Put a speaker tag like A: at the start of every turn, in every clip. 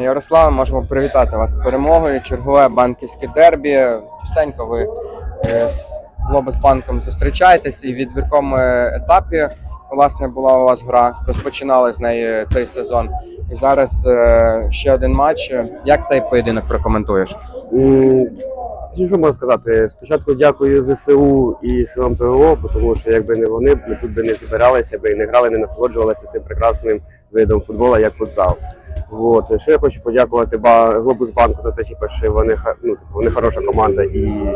A: Ярослав, можемо привітати вас з перемогою. Чергове банківське дербі. Частенько ви е, з Лобосбанком зустрічаєтесь і в відбірковому етапі власне була у вас гра. Розпочинали з неї цей сезон. І зараз е, ще один матч. Як цей поєдинок прокоментуєш?
B: Що можна сказати? Спочатку дякую ЗСУ і силам ПВО, тому що якби не вони, ми тут би не збиралися, би не грали, не насолоджувалися цим прекрасним видом футболу, як футзал. От. Що я хочу подякувати Глобус Банку за те, що вони, ну, типу, вони хороша команда і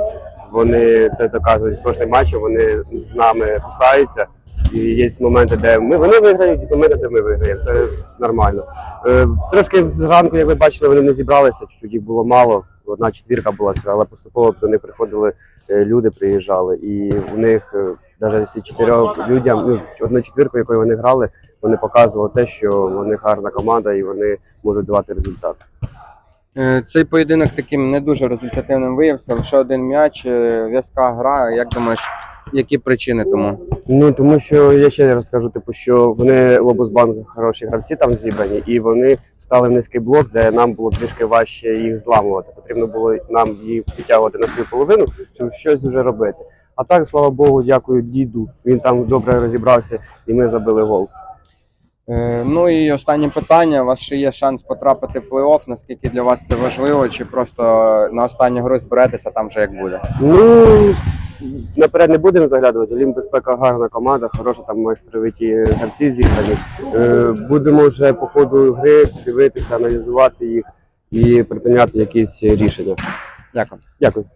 B: вони це доказують в кожному матчі, вони з нами кусаються. І є моменти, де ми вони виграють, є моменти, де ми виграємо. Це нормально. Е, трошки зранку, як ви бачили, вони не зібралися, чуть-чуть їх було мало. Одна четвірка була але поступово до них приходили е, люди, приїжджали, і у них навіть ці чотирьох людям, ну одну четвірку, якою вони грали, вони показували те, що вони гарна команда і вони можуть давати результат.
A: Е, Цей поєдинок таким не дуже результативним виявився. Лише один м'яч, е, в'язка гра. Як думаєш, які причини тому?
B: Ну тому що я ще раз скажу, типу, що вони в Лобосбанк хороші гравці там зібрані, і вони стали в низький блок, де нам було трішки важче їх зламувати. Потрібно було нам їх підтягувати на свою половину, щоб щось вже робити. А так, слава Богу, дякую діду. Він там добре розібрався, і ми забили гол.
A: Е, Ну і останнє питання. У вас ще є шанс потрапити в плей-офф. Наскільки для вас це важливо, чи просто на останню гру зберетеся там вже як буде?
B: Ну наперед не будемо заглядувати. Лім безпека гарна команда, хороша там майстровиті гравці зіграні. Е, будемо вже по ходу гри дивитися, аналізувати їх і припиняти якісь рішення.
A: Дякую.
B: Дякую.